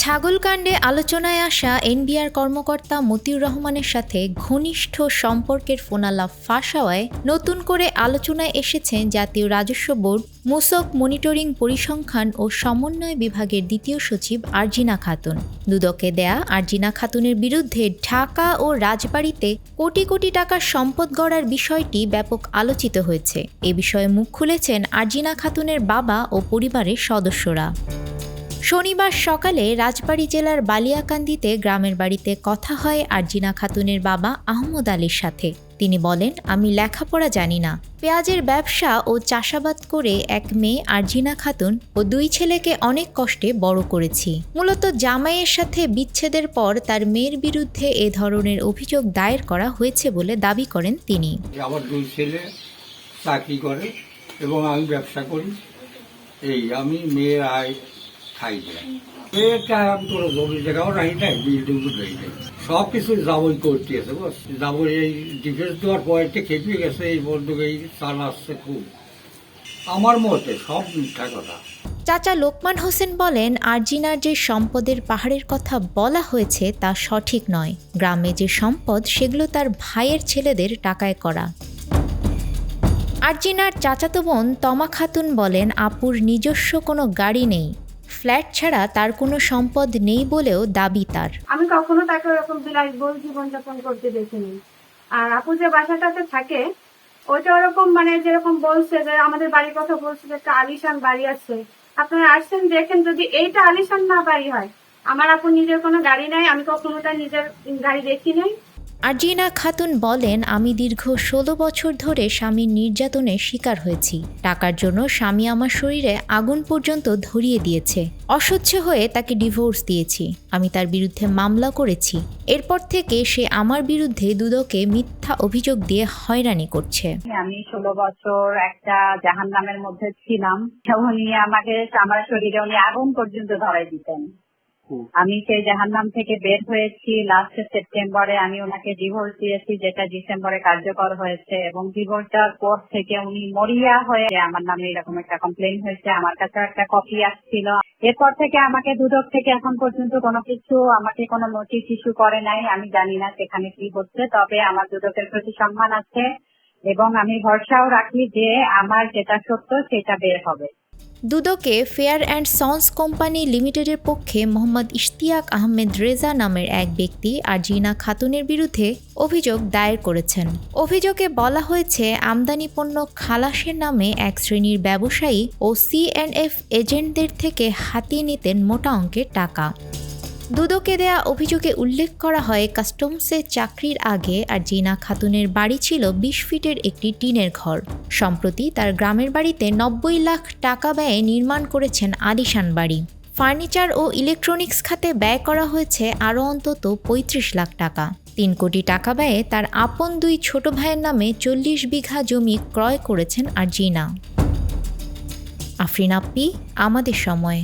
ছাগলকাণ্ডে আলোচনায় আসা এনবিআর কর্মকর্তা মতিউর রহমানের সাথে ঘনিষ্ঠ সম্পর্কের ফোনালাপ ফাঁস হওয়ায় নতুন করে আলোচনায় এসেছেন জাতীয় রাজস্ব বোর্ড, মুসক মনিটরিং পরিসংখ্যান ও সমন্বয় বিভাগের দ্বিতীয় সচিব আরজিনা খাতুন। দুদকে দেয়া আরজিনা খাতুনের বিরুদ্ধে ঢাকা ও রাজবাড়িতে কোটি কোটি টাকার সম্পদ গড়ার বিষয়টি ব্যাপক আলোচিত হয়েছে। এ বিষয়ে মুখ খুলেছেন আরজিনা খাতুনের বাবা ও পরিবারের সদস্যরা। শনিবার সকালে রাজবাড়ী জেলার বালিয়াকান্দিতে গ্রামের বাড়িতে কথা হয় আরজিনা খাতুনের বাবা আহমদ আলীর সাথে। তিনি বলেন, আমি লেখাপড়া জানি না। পেঁয়াজের ব্যবসা ও চাষাবাদ করে এক মেয়ে আরজিনা খাতুন ও দুই ছেলেকে অনেক কষ্টে বড় করেছি। মূলত জামাইয়ের সাথে বিচ্ছেদের পর তার মেয়ের বিরুদ্ধে এ ধরনের অভিযোগ দায়ের করা হয়েছে বলে দাবি করেন তিনি। আমার দুই ছেলে চাকরি করে এবং আমি ব্যবসা করি। এই আমি মেয়ের আয় মেয়েটা আমি কোনো জমি জায়গাও রাখি নাই দুটো রাখি নাই। সব কিছু যাবই করতে আছে যাবই এই ডিফেন্স দেওয়ার পয়েন্টে খেপে গেছে এই বন্ধুকে এই চাল আসছে খুব। আমার মতে সব মিথ্যা কথা। চাচা লোকমান হোসেন বলেন আর্জিনার যে সম্পদের পাহাড়ের কথা বলা হয়েছে তা সঠিক নয়। গ্রামে যে সম্পদ সেগুলো তার ভাইয়ের ছেলেদের টাকায় করা। আর্জিনার চাচাতো বোন তমা খাতুন বলেন আপুর নিজস্ব কোনো গাড়ি নেই। ফ্ল্যাট ছাড়া তার কোনো সম্পদ নেই বলেও দাবি তার। আমি কখনো তাকে ওরকম বিলাসবহুল জীবনযাপন করতে দেখিনি। আর আপু যে বাসাটাতে থাকে, ওইটা ওরকম মানে যেরকম বলছে যে, আমাদের বাড়ির কথা বলছে যে, একটা আলিশান বাড়ি আছে। আপনারা আসছেন, দেখেন যদি এইটা আলিশান না বাড়ি হয়, আমার আপু নিজের কোনো গাড়ি নাই, আমি কখনো তার নিজের গাড়ি দেখি নাই। আরজিনা খাতুন বলেন, আমি দীর্ঘ ষোলো বছর ধরে স্বামীর নির্যাতনের শিকার হয়েছি। টাকার জন্য স্বামী আমার শরীরে আগুন পর্যন্ত ধরিয়ে দিয়েছে। অসহ্য হয়ে তাকে ডিভোর্স দিয়েছি। আমি তার বিরুদ্ধে মামলা করেছি। এরপর থেকে সে আমার বিরুদ্ধে দুদকে মিথ্যা অভিযোগ দিয়ে হয়রানি করছে। আমি ষোলো বছর একটা জাহান নামের মধ্যে ছিলাম। উনি আমাকে, আমার শরীরে উনি আগুন পর্যন্ত ধরাই দিতেন। আমি সেই জাহান নাম থেকে বের হয়েছি লাস্ট সেপ্টেম্বরে আমি ওনাকে ডিভোর্স দিয়েছি, যেটা ডিসেম্বরে কার্যকর হয়েছে এবং ডিভোর্সটার পর থেকে উনি মরিয়া হয়ে আমার নামে এরকম একটা কমপ্লেন হয়েছে। আমার কাছে একটা কপি আসছিল। এরপর থেকে আমাকে দুদক থেকে এখন পর্যন্ত কোনো কিছু, আমাকে কোনো নোটিশ ইস্যু করে নাই। আমি জানি না সেখানে কি হচ্ছে, তবে আমার দুদকের প্রতি সম্মান আছে এবং আমি ভরসাও রাখি যে আমার যেটা সত্য সেটা বের হবে। দুদকে ফেয়ার অ্যান্ড সন্স কোম্পানি লিমিটেডের পক্ষে মোহাম্মদ ইশতিয়াক আহমেদ রেজা নামের এক ব্যক্তি আর জিনা খাতুনের বিরুদ্ধে অভিযোগ দায়ের করেছেন। অভিযোগে বলা হয়েছে আমদানি পণ্য খালাসের নামে এক শ্রেণির ব্যবসায়ী ও সিএনএফ এজেন্টদের থেকে হাতিয়ে নিতেন মোটা অঙ্কের টাকা। দুদকে দেয়া অভিযোগে উল্লেখ করা হয়, কাস্টমসে চাকরির আগে আর জিনা খাতুনের বাড়ি ছিল বিশ ফিটের একটি টিনের ঘর। সম্প্রতি তার গ্রামের বাড়িতে নব্বই লাখ টাকা ব্যয়ে নির্মাণ করেছেন আলিশান বাড়ি। ফার্নিচার ও ইলেকট্রনিক্স খাতে ব্যয় করা হয়েছে আরও অন্তত পঁয়ত্রিশ লাখ টাকা। তিন কোটি টাকা ব্যয়ে তার আপন দুই ছোট ভাইয়ের নামে চল্লিশ বিঘা জমি ক্রয় করেছেন আর জিনা আফরিন আপ্পি আমাদের সময়।